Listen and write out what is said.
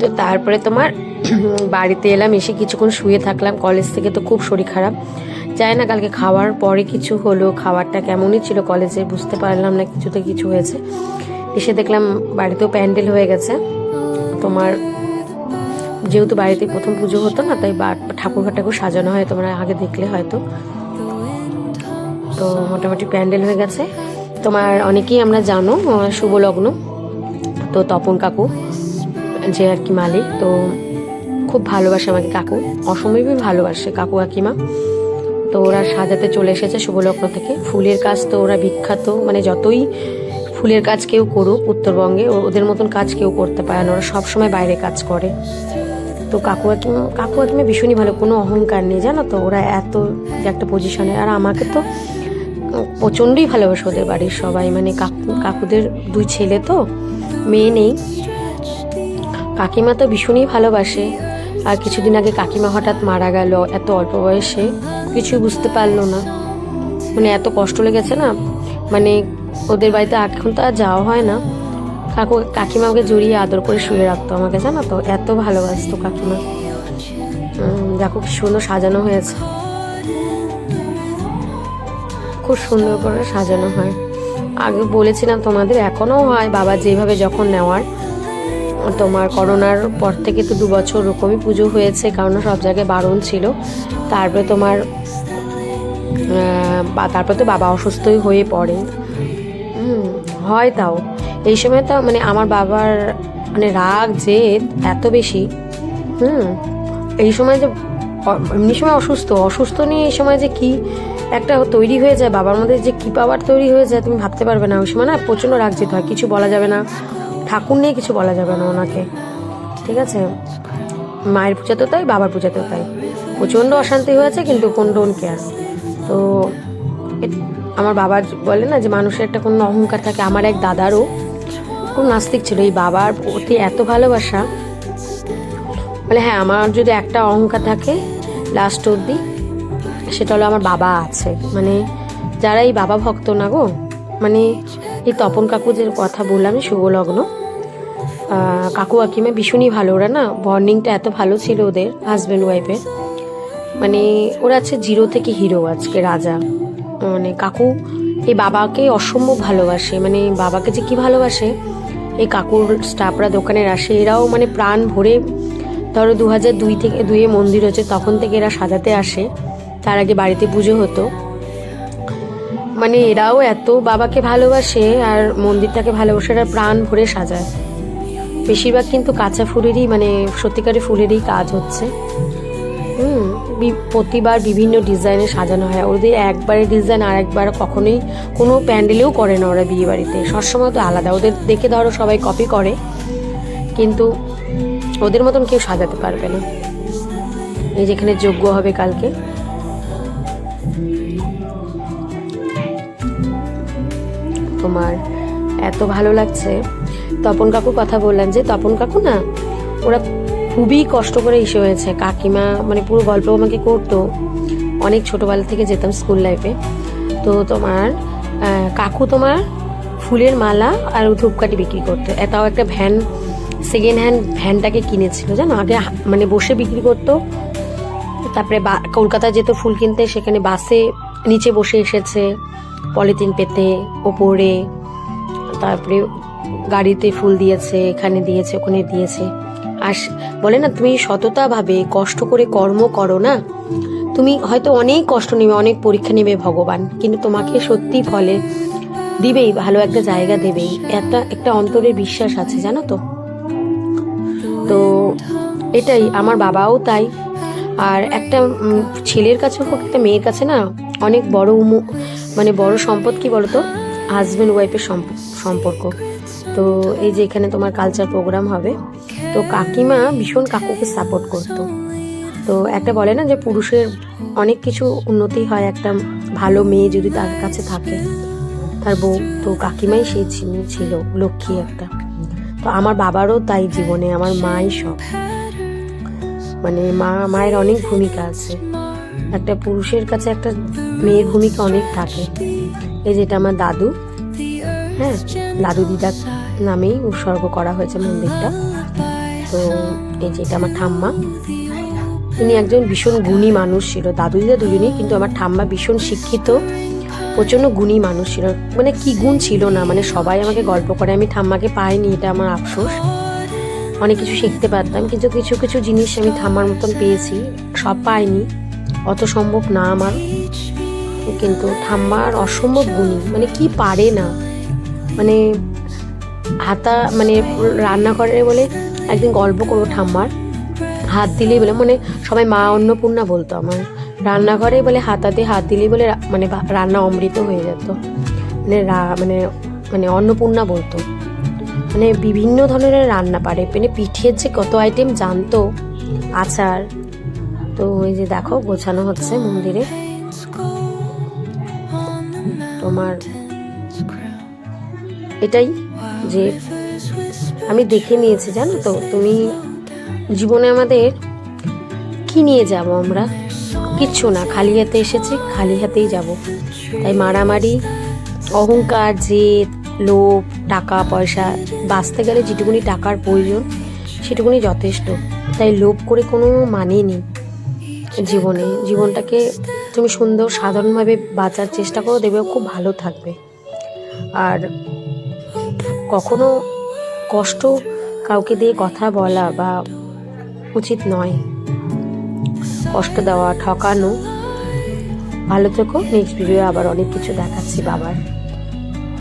তো তারপরে তোমার বাড়িতে এলাম এসে কিছুক্ষণ শুয়ে থাকলাম। কলেজ থেকে তো খুব শরীর খারাপ। যাই না কালকে খাওয়ার পরে কিছু হলো খাবারটা কেমনই ছিল কলেজে বুঝতে পারলাম না কিছুতে কিছু হয়েছে। এসে দেখলাম বাড়িতেও প্যান্ডেল হয়ে গেছে। তোমার যেহেতু বাড়িতে প্রথম পুজো হতো না তাই বা- ঠাকুর সাজানো হয় তোমরা আগে দেখলে হয়তো। তো মোটামুটি প্যান্ডেল হয়ে গেছে। তোমার অনেকেই আমরা জানো আহ, শুভ লগ্ন তো তপন কাকু। যে আর কি মালিক, তো খুব ভালোবাসে আমাকে কাকু। অসময়ই ভালোবাসে কাকু কাকিমা। তো ওরা সাজাতে চলে এসেছে শুভলগ্ন থেকে। ফুলের কাজ তো ওরা বিখ্যাত। মানে যতই ফুলের কাজ কেউ করুক উত্তরবঙ্গে ওদের মতন কাজ কেউ করতে পারে না। ওরা সবসময় বাইরে কাজ করে। তো কাকু কাকিমা কাকু কাকিমা ভীষণই ভালো। কোনো অহংকার নেই, জানো তো? ওরা এত একটা পজিশনে আর আমাকে তো প্রচণ্ডই ভালোবাসে ওদের বাড়ির সবাই। মানে কাকু কাকুদের দুই ছেলে তো, মেয়ে নেই। কাকিমা তো ভীষণই ভালোবাসে। আর কিছুদিন আগে কাকিমা হঠাৎ মারা গেল, এত অল্প বয়সে। কিছুই বুঝতে পারল না। মানে এত কষ্ট লেগেছে না? মানে ওদের বাড়িতে এখন তো আর যাওয়া হয় না। কাকু, কাকিমাকে জড়িয়ে আদর করে শুয়ে রাখতো আমাকে, জানো তো? এত ভালোবাসতো কাকিমা। দেখো কি সুন্দর সাজানো হয়েছে। খুব সুন্দর করে সাজানো হয়। আগে বলেছিলাম তোমাদের, এখনও হয়। বাবা যেভাবে যখন নেওয়ার তোমার করোনার পর থেকে তো দু বছর ওরকমই পুজো হয়েছে, কারণ সব জায়গায় বারণ ছিল। তারপরে তোমার তারপরে তো বাবা অসুস্থই হয়ে পড়ে। হয় তাও। এই সময় তো মানে আমার বাবার মানে রাগ, জেদ এত বেশি। হুম, এই সময় যে এমনি সময় অসুস্থ। অসুস্থ নিয়ে এই সময় যে কি একটা তৈরি হয়ে যায়, বাবার মধ্যে যে কি পাওয়ার তৈরি হয়ে যায়, তুমি ভাবতে পারবে না। ওই সময় না প্রচণ্ড রাগ যেতে হয়, কিছু বলা যাবে না। ঠাকুর নিয়ে কিছু বলা যাবে না ওনাকে। ঠিক আছে? মায়ের পূজাতেও তাই বাবার পূজাতেও তাই। প্রচণ্ড অশান্তি হয়েছে কিন্তু কোন ডোন কেয়ার তো আমার বাবা বলে না যে মানুষের একটা কোনো অহংকার থাকে। আমার এক দাদারও খুব নাস্তিক ছিল। এই বাবার প্রতি এত ভালোবাসা। বলে হ্যাঁ আমার যদি একটা অহংকার থাকে লাস্ট অবধি সেটা হলো আমার বাবা আছে। মানে যারা এই বাবা ভক্ত না গো মানে এই তপন কাকু যে কথা বললাম শুভ লগ্ন আহ, কাকু কাকিমা ভীষণই ভালো। ওরা না বর্নিংটা এত ভালো ছিল ওদের হাজব্যান্ড ওয়াইফের মানে ওরা আছে জিরো থেকে হিরো আজকে, রাজা। মানে কাকু এই বাবাকে অসম্ভব ভালোবাসে। মানে বাবাকে যে কি ভালোবাসে? এই কাকুর স্টাফরা দোকানের আসে। এরাও মানে প্রাণ ভরে ধরো দু হাজার দুই থেকে দুইয়ে মন্দির হচ্ছে, তখন থেকে এরা সাজাতে আসে। তার আগে বাড়িতে পুজো হতো। মানে এরাও এত বাবাকে ভালোবাসে আর মন্দিরটাকে ভালোবাসে এরা প্রাণ ভরে সাজায়। বেশিরভাগ কিন্তু কাঁচা ফুলেরই মানে সত্যিকারের ফুলেরই কাজ হচ্ছে। হুম প্রতিবার বিভিন্ন ডিজাইনে সাজানো হয়। ওদের একবারে ডিজাইন আর একবার কখনোই কোনো প্যান্ডেলেও করে না ওরা বিয়ে বাড়িতে সবসময় তো আলাদা। ওদের দেখে ধরো সবাই কপি করে, কিন্তু ওদের মতন কেউ সাজাতে পারবে না। এই যেখানে যোগ্য হবে কালকে। তোমার এত ভালো লাগছে। তপন কাকু কথা বললাম যে, তপন কাকু না, ওরা খুবই কষ্ট করে ইসে হয়েছে। কাকিমা মানে পুরো গল্প আমাকে করতো। অনেক ছোটবেলা থেকে যেতাম স্কুল লাইফে। তো তোমার কাকু তোমার ফুলের মালা আর ধূপকাঠি বিক্রি করতো। এটাও একটা ভ্যান সেকেন্ড হ্যান্ড ভ্যানটাকে কিনেছিল, জানো? আগে মানে বসে বিক্রি করতো। তারপরে বা- কলকাতা যেত ফুল কিনতে, সেখানে বাসে নিচে বসে এসেছে, পলিথিন পেতে, ওপরে, তারপরে গাড়িতে ফুল দিয়েছে, এখানে দিয়েছে, ওখানে দিয়েছে। আর বলে না, তুমি সততা ভাবে কষ্ট করে কর্ম করো না? তুমি হয়তো অনেক কষ্ট নেবে, অনেক পরীক্ষা নেবে ভগবান, কিন্তু তোমাকে সত্যি ফলে দিবেই, ভালো একটা জায়গা দেবেই। একটা একটা অন্তরের বিশ্বাস আছে, জানো তো? তো এটাই, আমার বাবাও তাই। আর একটা ছেলের কাছে হোক একটা মেয়ের কাছে না, অনেক বড় মানে বড় সম্পদ কি বলতো? হাজব্যান্ড ওয়াইফের সম্পর্ক। তো এই যে এখানে তোমার কালচার প্রোগ্রাম হবে, তো কাকিমা ভীষণ কাকুকে সাপোর্ট করতো। তো একটা বলে না যে পুরুষের অনেক কিছু উন্নতি হয়, একটা ভালো মেয়ে যদি তার কাছে থাকে, তার বউ। তো কাকিমাই ছিল- ছিল লক্ষ্মী একটা। তো আমার বাবারও তাই জীবনে, আমার মাই সব। মানে মা, মায়ের অনেক ভূমিকা আছে। একটা পুরুষের কাছে একটা মেয়ের ভূমিকা অনেক থাকে। এই যেটা আমার দাদু হ্যাঁ দাদু দিদা নামেই উৎসর্গ করা হয়েছে মন্দিরটা। তো এই যে এটা আমার ঠাম্মা। তিনি একজন ভীষণ গুণী মানুষ ছিল। দাদু দিদা দুজনেই কিন্তু আমার ঠাম্মা ভীষণ শিক্ষিত, প্রচণ্ড গুণী মানুষ ছিল। মানে কি গুণ ছিল না মানে সবাই আমাকে গল্প করে। আমি ঠাম্মাকে পাইনি, এটা আমার আফসোস। অনেক কিছু শিখতে পারতাম, কিন্তু কিছু কিছু জিনিস আমি ঠাম্মার মতন পেয়েছি। সব পাইনি, অত সম্ভব না আমার। কিন্তু ঠাম্মার অসম্ভব গুণী মানে কি পারে না। মানে হাতা মানে রান্না করে বলে একদিন গল্প করব ঠাম্মার। হাত দিলেই বলে মানে সবাই মা অন্নপূর্ণা বলতো আমার। রান্নাঘরে বলে হাতাতে হাত দিলেই বলে মানে রান্না অমৃত হয়ে যেত। মানে মানে মানে অন্নপূর্ণা বলতো। মানে বিভিন্ন ধরনের রান্না পারে। মানে পিঠের যে কত আইটেম জানতো, আচার। তো ওই যে দেখো, গোছানো হচ্ছে মন্দিরে। তোমার এটাই যে আমি দেখে নিয়েছি, জানো তো? তুমি জীবনে আমাদের কি নিয়ে যাব আমরা? কিচ্ছু না, খালি হাতে এসেছি, খালি হাতেই যাব। তাই মারামারি, অহংকার, জেদ, লোভ, টাকা, পয়সা, বাঁচতে গেলে যেটুকুনি টাকার প্রয়োজন, সেটুকুনি যথেষ্ট। তাই লোভ করে কোনো মানে নেই জীবনে। জীবনটাকে তুমি সুন্দর সাধারণভাবে বাঁচার চেষ্টা করো, দেখবে খুব ভালো থাকবে। আর কখনো কষ্ট কাউকে দিয়ে কথা বলা বা উচিত নয়। কষ্ট দেওয়া, ঠকানো। ভালো থেকো। নেক্সট ভিডিও আবার অনেক কিছু দেখাচ্ছি। বাবার